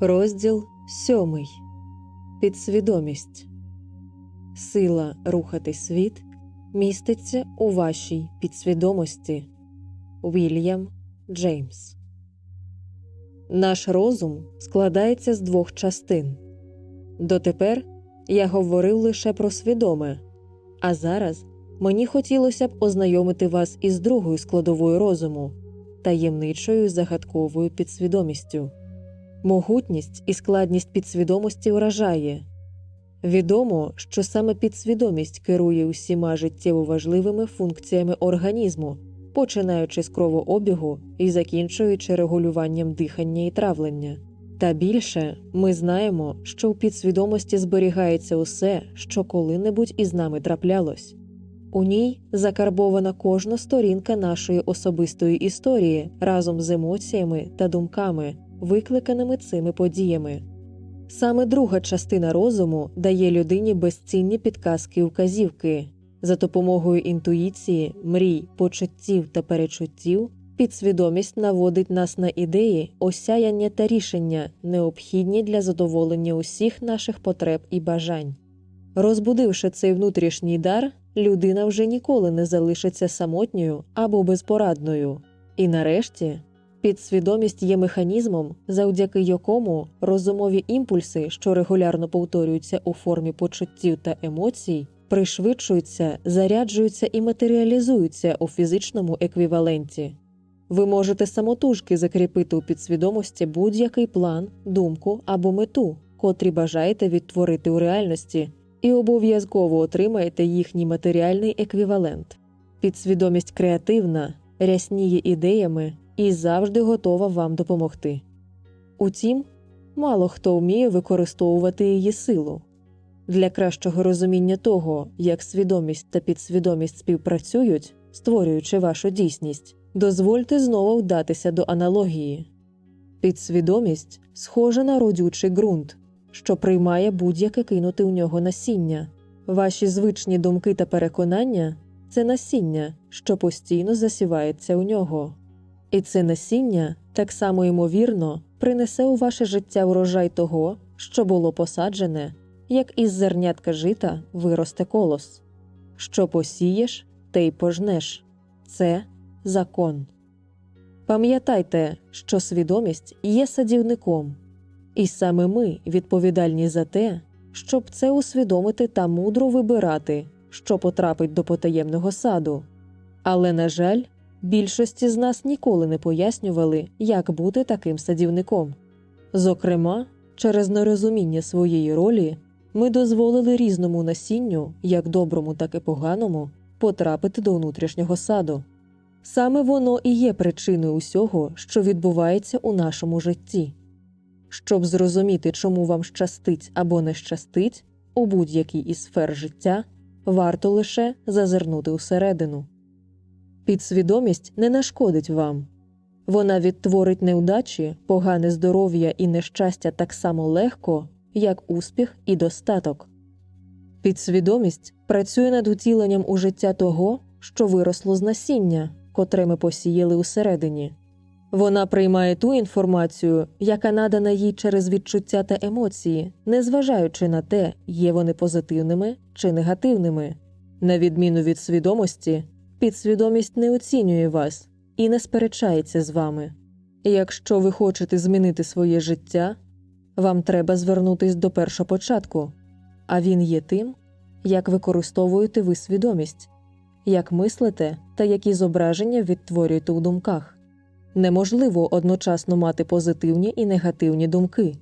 Розділ сьомий Підсвідомість Сила рухати світ міститься у вашій підсвідомості. Вільям Джеймс Наш розум складається з двох частин. Дотепер я говорив лише про свідоме, а зараз мені хотілося б ознайомити вас із другою складовою розуму таємничою загадковою підсвідомістю. Могутність і складність підсвідомості вражає. Відомо, що саме підсвідомість керує усіма життєво важливими функціями організму, починаючи з кровообігу і закінчуючи регулюванням дихання і травлення. Та більше ми знаємо, що у підсвідомості зберігається усе, що коли-небудь із нами траплялось. У ній закарбована кожна сторінка нашої особистої історії разом з емоціями та думками, викликаними цими подіями. Саме друга частина розуму дає людині безцінні підказки і вказівки. За допомогою інтуїції, мрій, почуттів та перечуттів підсвідомість наводить нас на ідеї, осяяння та рішення, необхідні для задоволення усіх наших потреб і бажань. Розбудивши цей внутрішній дар, людина вже ніколи не залишиться самотньою або безпорадною. І нарешті підсвідомість є механізмом, завдяки якому розумові імпульси, що регулярно повторюються у формі почуттів та емоцій, пришвидшуються, заряджуються і матеріалізуються у фізичному еквіваленті. Ви можете самотужки закріпити у підсвідомості будь-який план, думку або мету, котрі бажаєте відтворити у реальності, і обов'язково отримаєте їхній матеріальний еквівалент. Підсвідомість креативна, рясніє ідеями і завжди готова вам допомогти. Утім, мало хто вміє використовувати її силу. Для кращого розуміння того, як свідомість та підсвідомість співпрацюють, створюючи вашу дійсність, дозвольте знову вдатися до аналогії. Підсвідомість схожа на родючий ґрунт, що приймає будь-яке кинути у нього насіння. Ваші звичні думки та переконання це насіння, що постійно засівається у нього. І це насіння так само ймовірно принесе у ваше життя урожай того, що було посаджене, як із зернятка жита виросте колос. Що посієш, те й пожнеш. Це закон. Пам'ятайте, що свідомість є садівником, і саме ми відповідальні за те, щоб це усвідомити та мудро вибирати, що потрапить до потаємного саду. Але, на жаль, більшості з нас ніколи не пояснювали, як бути таким садівником. Зокрема, через нерозуміння своєї ролі ми дозволили різному насінню, як доброму, так і поганому, потрапити до внутрішнього саду. Саме воно і є причиною усього, що відбувається у нашому житті. Щоб зрозуміти, чому вам щастить або не щастить у будь-якій із сфер життя, варто лише зазирнути усередину. Підсвідомість не нашкодить вам. Вона відтворить неудачі, погане здоров'я і нещастя так само легко, як успіх і достаток. Підсвідомість працює над утіленням у життя того, що виросло з насіння, котре ми посіяли усередині. Вона приймає ту інформацію, яка надана їй через відчуття та емоції, незважаючи на те, є вони позитивними чи негативними. На відміну від свідомості, підсвідомість не оцінює вас і не сперечається з вами. Якщо ви хочете змінити своє життя, вам треба звернутись до першопочатку, а він є тим, як використовуєте ви свідомість, як мислите та які зображення відтворюєте у думках. Неможливо одночасно мати позитивні і негативні думки,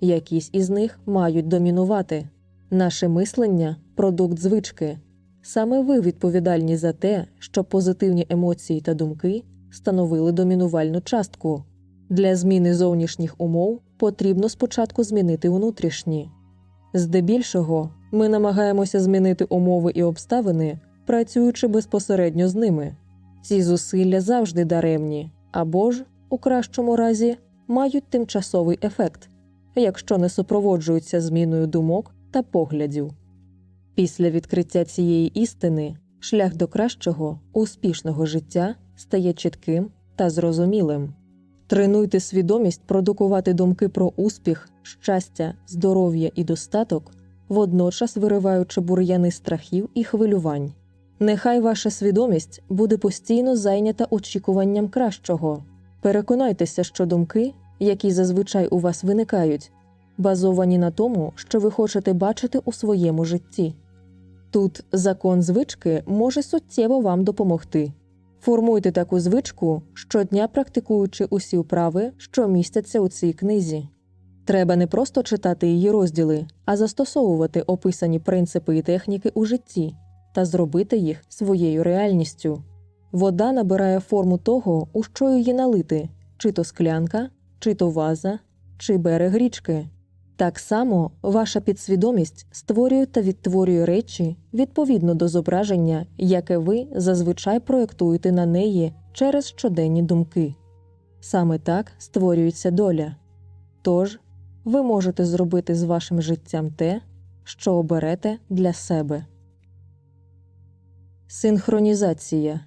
якісь із них мають домінувати. Наше мислення продукт звички. Саме ви відповідальні за те, щоб позитивні емоції та думки становили домінувальну частку. Для зміни зовнішніх умов потрібно спочатку змінити внутрішні. Здебільшого ми намагаємося змінити умови і обставини, працюючи безпосередньо з ними. Ці зусилля завжди даремні або ж, у кращому разі, мають тимчасовий ефект, якщо не супроводжуються зміною думок та поглядів. Після відкриття цієї істини шлях до кращого, успішного життя стає чітким та зрозумілим. Тренуйте свідомість продукувати думки про успіх, щастя, здоров'я і достаток, водночас вириваючи бур'яни страхів і хвилювань. Нехай ваша свідомість буде постійно зайнята очікуванням кращого. Переконайтеся, що думки, які зазвичай у вас виникають, базовані на тому, що ви хочете бачити у своєму житті. Тут закон звички може суттєво вам допомогти. Формуйте таку звичку, щодня практикуючи усі вправи, що містяться у цій книзі. Треба не просто читати її розділи, а застосовувати описані принципи і техніки у житті та зробити їх своєю реальністю. Вода набирає форму того, у що її налити, чи то склянка, чи то ваза, чи берег річки. Так само ваша підсвідомість створює та відтворює речі відповідно до зображення, яке ви зазвичай проєктуєте на неї через щоденні думки. Саме так створюється доля. Тож ви можете зробити з вашим життям те, що оберете для себе. Синхронізація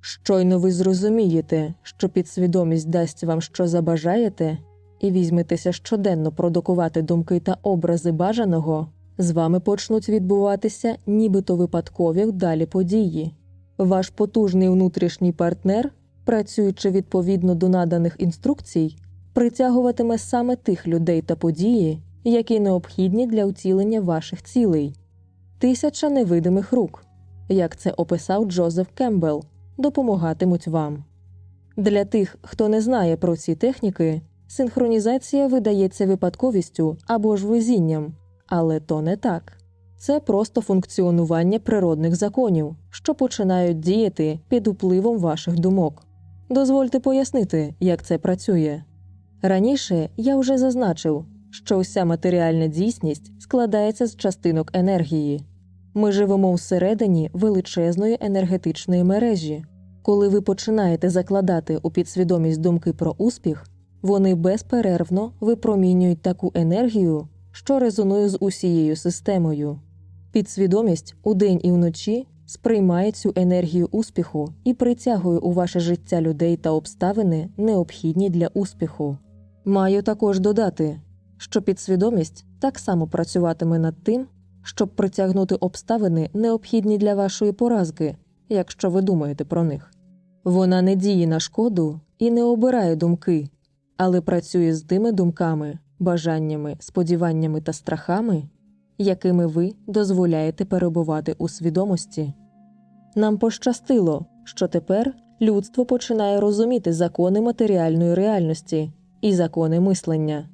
Щойно ви зрозумієте, що підсвідомість дасть вам, що забажаєте, і візьметеся щоденно продукувати думки та образи бажаного, з вами почнуть відбуватися нібито випадкові вдалі події. Ваш потужний внутрішній партнер, працюючи відповідно до наданих інструкцій, притягуватиме саме тих людей та події, які необхідні для втілення ваших цілей. Тисяча невидимих рук, як це описав Джозеф Кембл, допомагатимуть вам. Для тих, хто не знає про ці техніки, синхронізація видається випадковістю або ж везінням, але то не так. Це просто функціонування природних законів, що починають діяти під впливом ваших думок. Дозвольте пояснити, як це працює. Раніше я вже зазначив, що уся матеріальна дійсність складається з частинок енергії. Ми живемо всередині величезної енергетичної мережі. Коли ви починаєте закладати у підсвідомість думки про успіх, вони безперервно випромінюють таку енергію, що резонує з усією системою. Підсвідомість удень і вночі сприймає цю енергію успіху і притягує у ваше життя людей та обставини, необхідні для успіху. Маю також додати, що підсвідомість так само працюватиме над тим, щоб притягнути обставини, необхідні для вашої поразки, якщо ви думаєте про них. Вона не діє на шкоду і не обирає думки, але працює з тими думками, бажаннями, сподіваннями та страхами, якими ви дозволяєте перебувати у свідомості. Нам пощастило, що тепер людство починає розуміти закони матеріальної реальності і закони мислення.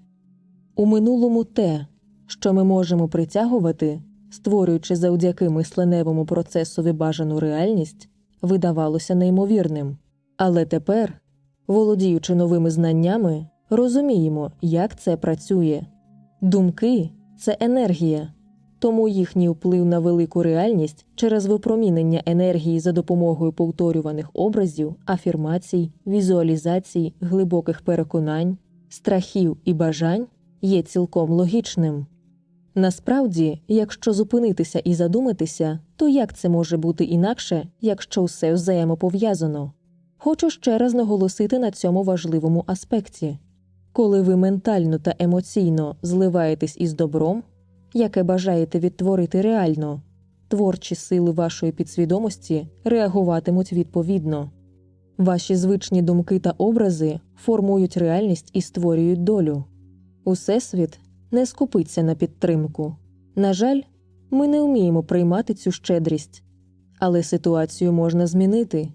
У минулому те, що ми можемо притягувати, створюючи завдяки мисленевому процесові бажану реальність, видавалося неймовірним. Але тепер, володіючи новими знаннями, розуміємо, як це працює. Думки це енергія, тому їхній вплив на велику реальність через випромінення енергії за допомогою повторюваних образів, афірмацій, візуалізацій, глибоких переконань, страхів і бажань є цілком логічним. Насправді, якщо зупинитися і задуматися, то як це може бути інакше, якщо все взаємопов'язано? Хочу ще раз наголосити на цьому важливому аспекті коли ви ментально та емоційно зливаєтесь із добром, яке бажаєте відтворити реально, творчі сили вашої підсвідомості реагуватимуть відповідно. Ваші звичні думки та образи формують реальність і створюють долю. Усесвіт не скупиться на підтримку. На жаль, ми не вміємо приймати цю щедрість, але ситуацію можна змінити.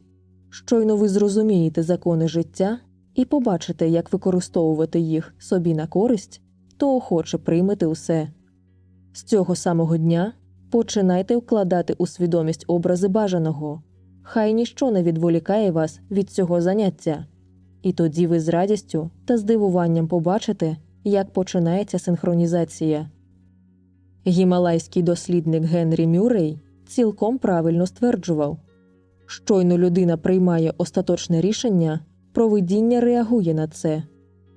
Щойно ви зрозумієте закони життя і побачите, як використовувати їх собі на користь, то охоче приймете усе. З цього самого дня починайте вкладати у свідомість образи бажаного, хай ніщо не відволікає вас від цього заняття, і тоді ви з радістю та здивуванням побачите, як починається синхронізація. Гімалайський дослідник Генрі Мюррей цілком правильно стверджував щойно людина приймає остаточне рішення, провидіння реагує на це,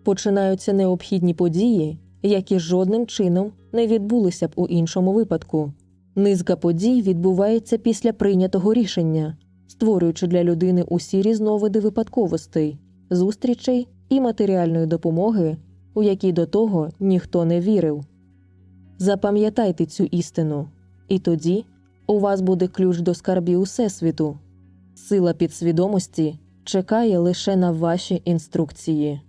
починаються необхідні події, які жодним чином не відбулися б у іншому випадку. Низка подій відбувається після прийнятого рішення, створюючи для людини усі різновиди випадковостей, зустрічей і матеріальної допомоги, у які до того ніхто не вірив. Запам'ятайте цю істину, і тоді у вас буде ключ до скарбів Усесвіту. Сила підсвідомості чекає лише на ваші інструкції.